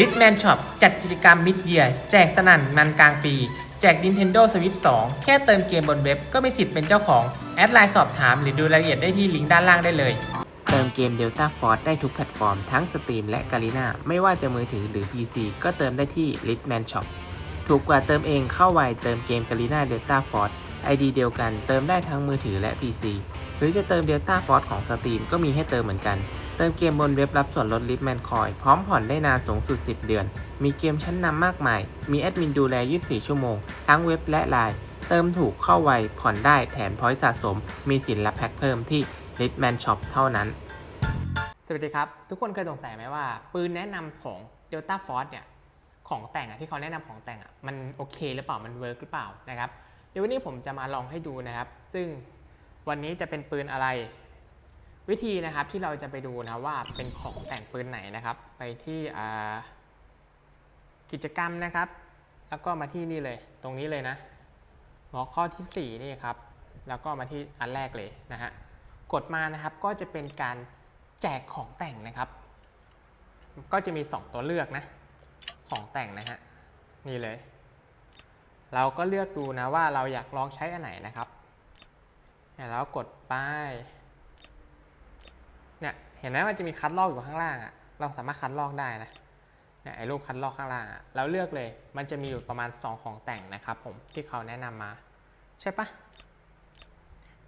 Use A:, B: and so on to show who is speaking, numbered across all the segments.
A: ลิทแมนช็อปจัดกิจกรรมมิดเยียแจกสนั่นมันกลางปี แจก Nintendo Switch 2 แค่เติมเกมบนเว็บก็มีสิทธิ์เป็นเจ้าของ แอดไลน์สอบถามหรือดูรายละเอียดได้ที่ลิงก์ด้านล่างได้เลย เติมเกม Delta Force ได้ทุกแพลตฟอร์มทั้ง Steam และ Garena ไม่ว่าจะมือถือหรือ PC ก็เติมได้ที่ Litman Shop ถูกกว่าเติมเองเข้าไวเติมเกม Garena Delta Force ID เดียวกันเติมได้ทั้งมือถือและ PC หรือจะเติม Delta Force ของ Steam ก็มีให้เติมเหมือนกัน เติมเกมบนเว็บรับส่วนลด Litman Coin พร้อมผ่อนได้นานสูงสุด 10 เดือน มีเกมชั้นนำมากมาย มีแอดมินดูแล 24 ชั่วโมง ทั้งเว็บและไลน์เติมถูกเข้าไว ผ่อนได้แถมพอยต์สะสม มีสินรับแพ็คเพิ่มที่ Litman Shop เท่านั้น สวัสดีครับ ทุกคนเคยสงสัยไหมว่า ปืนแนะนำของ Delta Force เนี่ยของแต่งอะที่เขาแนะนำของแต่งอะมันโอเคหรือเปล่ามันเวิร์กหรือเปล่านะครับเดี๋ยววันนี้ผมจะมาลองให้ดูนะครับ ซึ่งวันนี้จะเป็นปืนอะไร วิธีนะครับที่เราจะไปดูนะว่าเป็นของแต่งปืนไหนนะครับ ไปที่กิจกรรมนะครับ แล้วก็มาที่นี่เลย ตรงนี้เลยนะหัวข้อทีสี่ 4 นี่ครับ แล้วก็มาที่อันแรกเลยนะฮะกดมานะครับก็จะเป็นการแจกของแต่งนะครับ ก็จะมี 2 ตัวเลือกนะของแต่งนะฮะนี่เลย เราก็เลือกดูนะว่าเราอยากลองใช้อันไหนนะครับแล้วกดไป ห็นไหมมันจะมีคัดลอกอยู่ข้างล่างอะเราสามารถคัดลอกได้นะเนี่ยไอ้รูปคัดลอกข้างล่างอะเราเลือกเลย มันจะมีอยู่ประมาณ 2 ของแต่งนะครับผมที่เขาแนะนำมา ใช่ปะ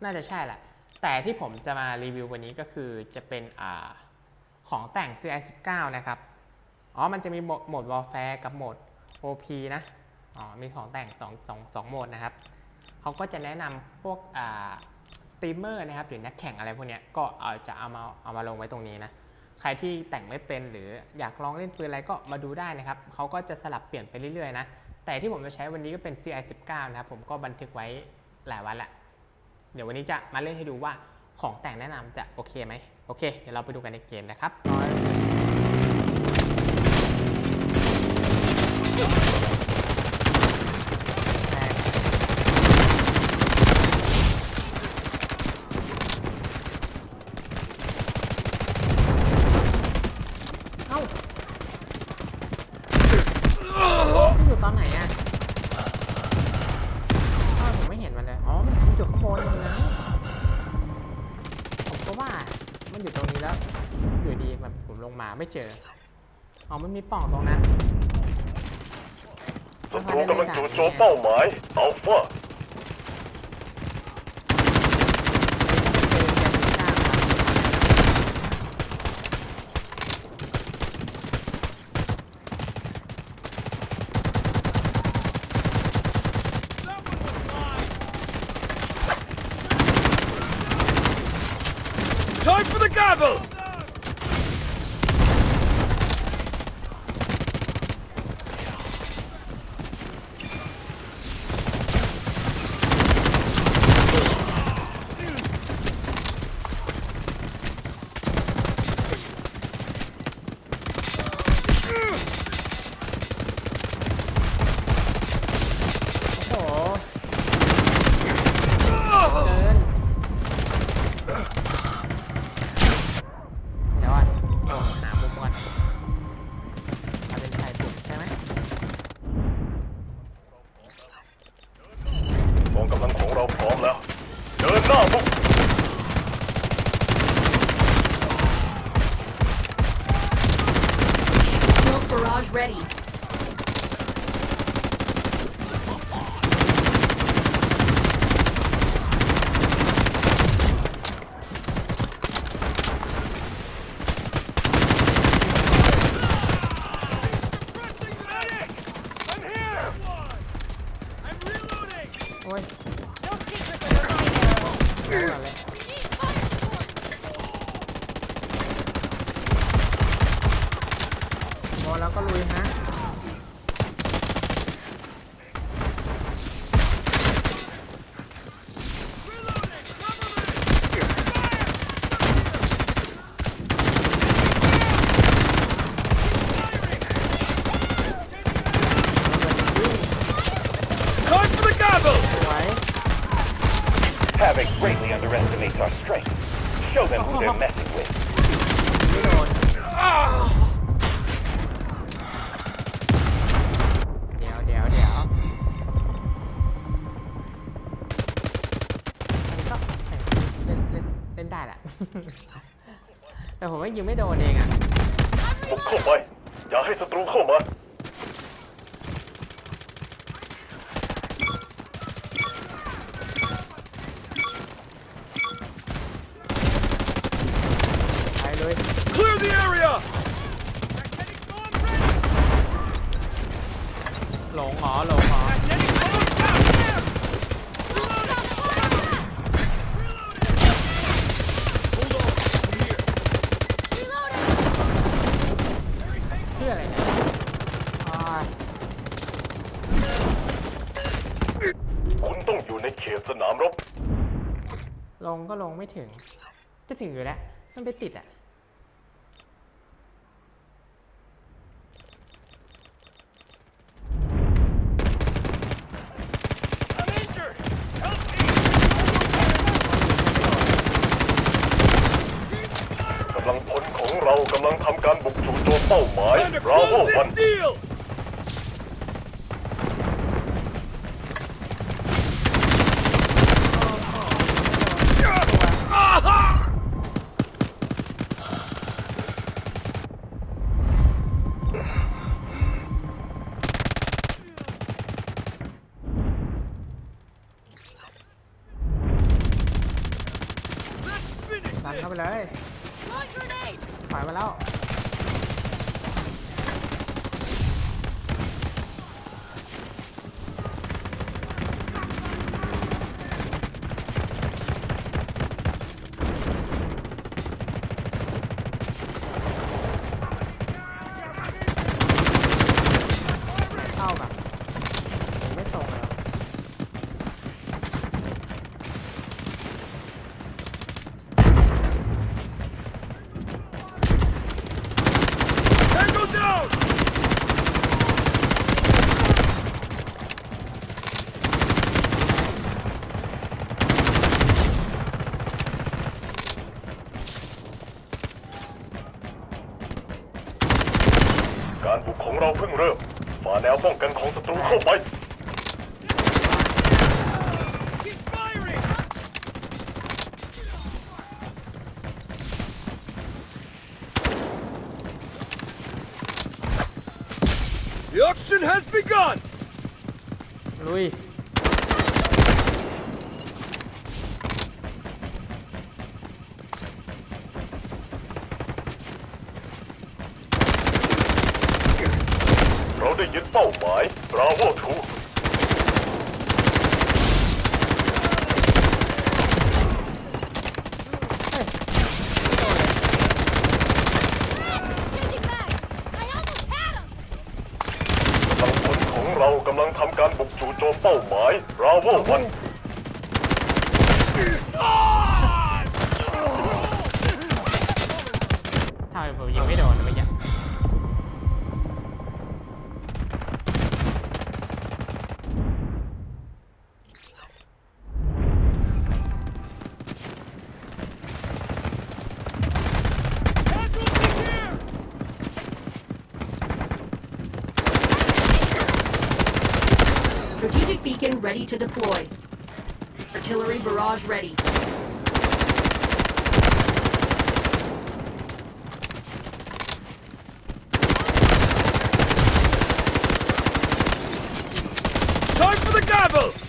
A: น่าจะใช่แหละ แต่ที่ผมจะมารีวิววันนี้ก็คือจะเป็นอ่าของแต่ง CI 19 นะครับอ๋อมันจะมีโหมด Warfare กับโหมด OP นะอ๋อมีของแต่ง2 2 2โหมดนะครับเขาก็จะแนะนำพวกอ่า ตรีมเมอร์นะครับหรือนักแข่งอะไรพวกนี้ก็เอาจะเอามาเอามาลงไว้ตรงนี้นะใครที่แต่งไม่เป็นหรืออยากลองเล่นปืนอะไรก็มาดูได้นะครับเขาก็จะสลับเปลี่ยนไปเรื่อยๆนะแต่ที่ผมจะใช้วันนี้ก็เป็น CI 19นะครับผมก็บันทึกไว้หลายวันละเดี๋ยววันนี้จะมาเล่นให้ดูว่าของแต่งแนะนำจะโอเคไหมโอเค เดี๋ยวเราไปดูกันในเกมนะครับ เอ้ามันอยู่ตอนไหนอะอ้าวผมไม่เห็นมันเลย อ๋อ มันอยู่ข้างบนนะผมก็ว่า มันอยู่ตรงนี้แล้ว อยู่ดีแบบผมลงมาไม่เจอ อ๋อ มันมีปล่องตรงนั้น
B: ศัตรูกำลังจู่โจมเป้าหมายอัลฟา
C: ready.
A: ก็ลุยฮะ
B: Time for the gavel!
A: สวย
B: Havoc greatly underestimates our strength. Show them who they're messing with.
A: ไม่โดน แต่ผมว่ายิงไม่โดนเองอะ
B: บุกเข้าไป อย่าให้ศัตรูเข้ามา
A: ไปเลย
B: Clear the area
A: หลงหรอหลงหรอ
B: ง
A: ก็ลงไม่ถึง จะถึงอยู่แล้ว มันไปติดอะ่ะ
B: กำลังพลของเรากำลังทำการบุกจู่โจมเป้าหมาย
A: Bravo 1 ของเรา
B: เพิ่งเริ่มฝ่าแนวป้องกันของศัตรูเข้าไป
D: The auction has begun!
A: ลุย
B: เราได้ ยึดเป้าหมายราโวทู
C: Changing bags! I almost had him!
B: กำลังพลของเรากำลังทำการบุกจู่โจมเป้าหมายราโววัน
A: ทำไมผมยิงไม่โดนเมื่อกี้
C: to deploy. Artillery barrage ready.
D: Time for the gavel!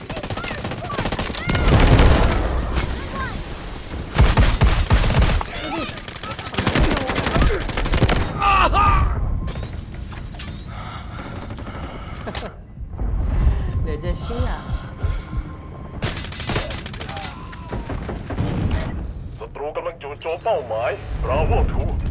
B: รูกำลังจู่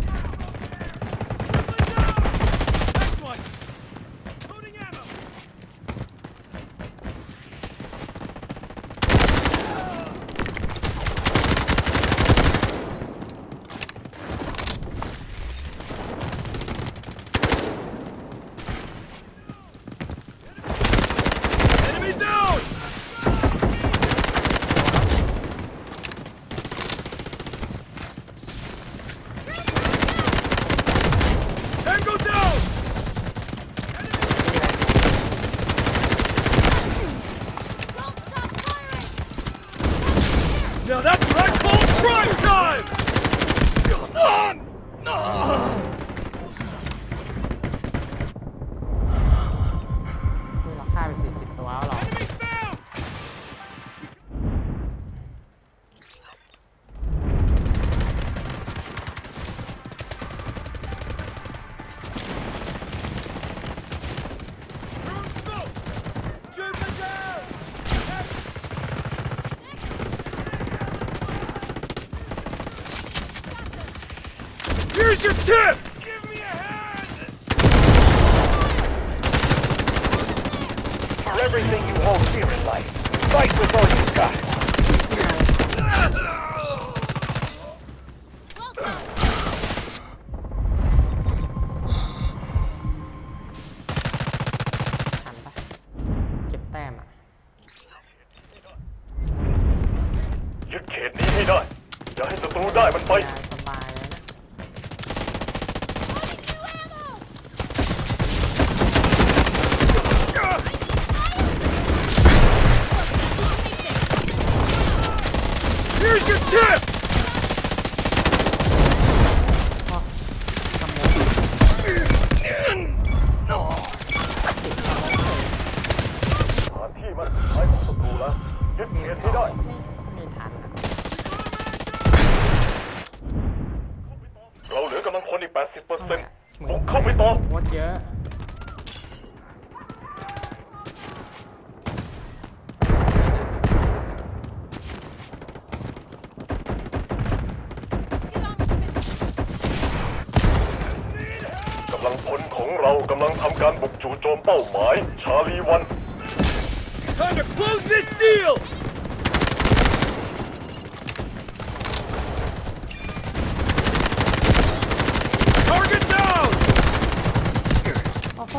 D: tip! Give me a hand!
B: For everything you hold dear in life, fight with all you've got.
A: เรา
B: กำลังทำการบุกจู่โจมเป้าหมาย ชาลีวัน
D: Time to close this deal! Target down!
A: โอ้โห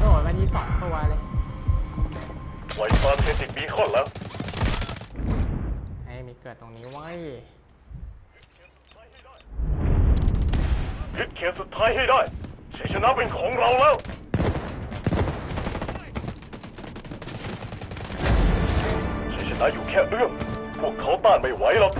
A: โดดมันยีสองตัวเลย
B: ไวฟาเทติกบีคอนแล้ว
A: ไอ้มีเกิดตรงนี้ไว้ย
B: ยึดเขตสุดท้ายให้ได้ชัยชนะเป็นของเราแล้วชัยชนะอยู่แค่เอื้อมพวกเขาต้านไม่ไหวหรอก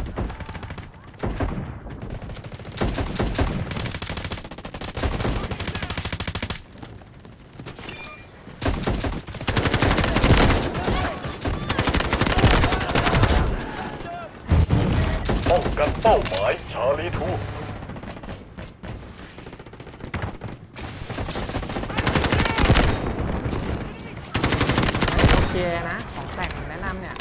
B: ป้องกันเป้าหมาย ชาลีทู
A: โอเคนะ ของแต่งแนะนำเนี่ย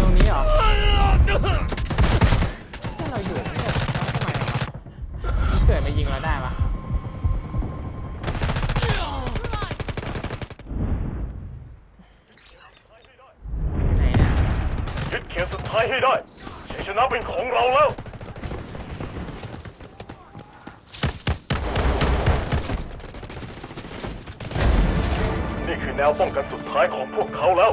A: ตรงนี้เหรอที่เราอยู่ไม่ได้ทำไมวะมันเกิดมายิงเราได้ปะไหนอะ
B: ยึดเขตสุดท้ายให้ได้ชัยชนะเป็นของเราแล้ว นี่คือ แนวป้องกันสุดท้ายของพวกเขาแล้ว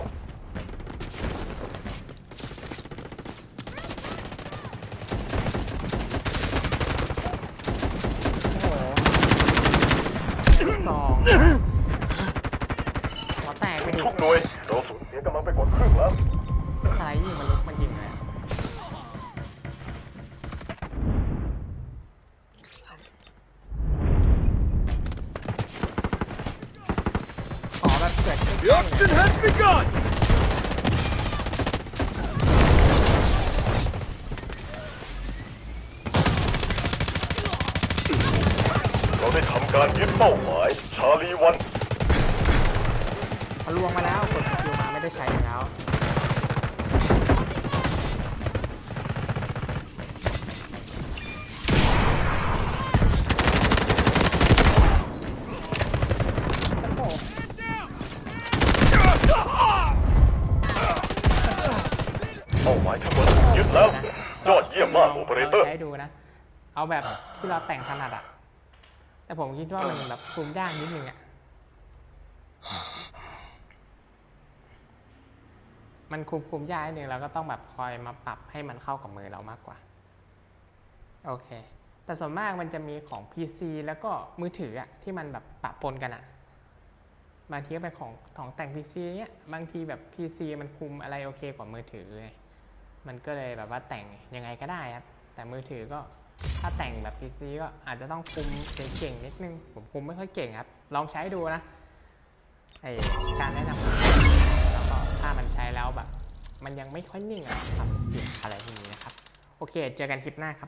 D: The auction has begun!
B: เราได้ทำการยึดเป้าหมายชาลีวัน
A: เขาลวงมาแล้วกดสกิลมาไม่ได้ใช้อีกแล้ว
B: เอา
A: แบบที่เราแต่งถนัดอะแต่ผมคิดว่ามันแบบซูมยากนิดนึงอะมันคุมคุมยากนิดนึงเราก็ต้องแบบคอยมาปรับให้มันเข้ากับมือเรามากกว่า โอเค แต่ส่วนมากมันจะมีของ PC แล้วก็มือถืออะที่มันแบบปะปนกันอะบางทีก็เป็นของของแต่ง PC เนี้ยบางทีแบบ PC มันคุมอะไรโอเคกว่ามือถือเลย มันก็เลยแบบว่าแต่งยังไงก็ได้ครับ แต่มือถือก็ ถ้าแต่งแบบ PC ก็อาจจะต้องคุมเก่งๆนิดนึง ผมคุมไม่ค่อยเก่งครับ ลองใช้ดูนะไอการแนะนำแล้วก็ถ้ามันใช้แล้วแบบ มันยังไม่ค่อยนิ่งอะครับเปลี่ยนอะไรทีนี้นะครับ โอเค เจอกันคลิปหน้าครับ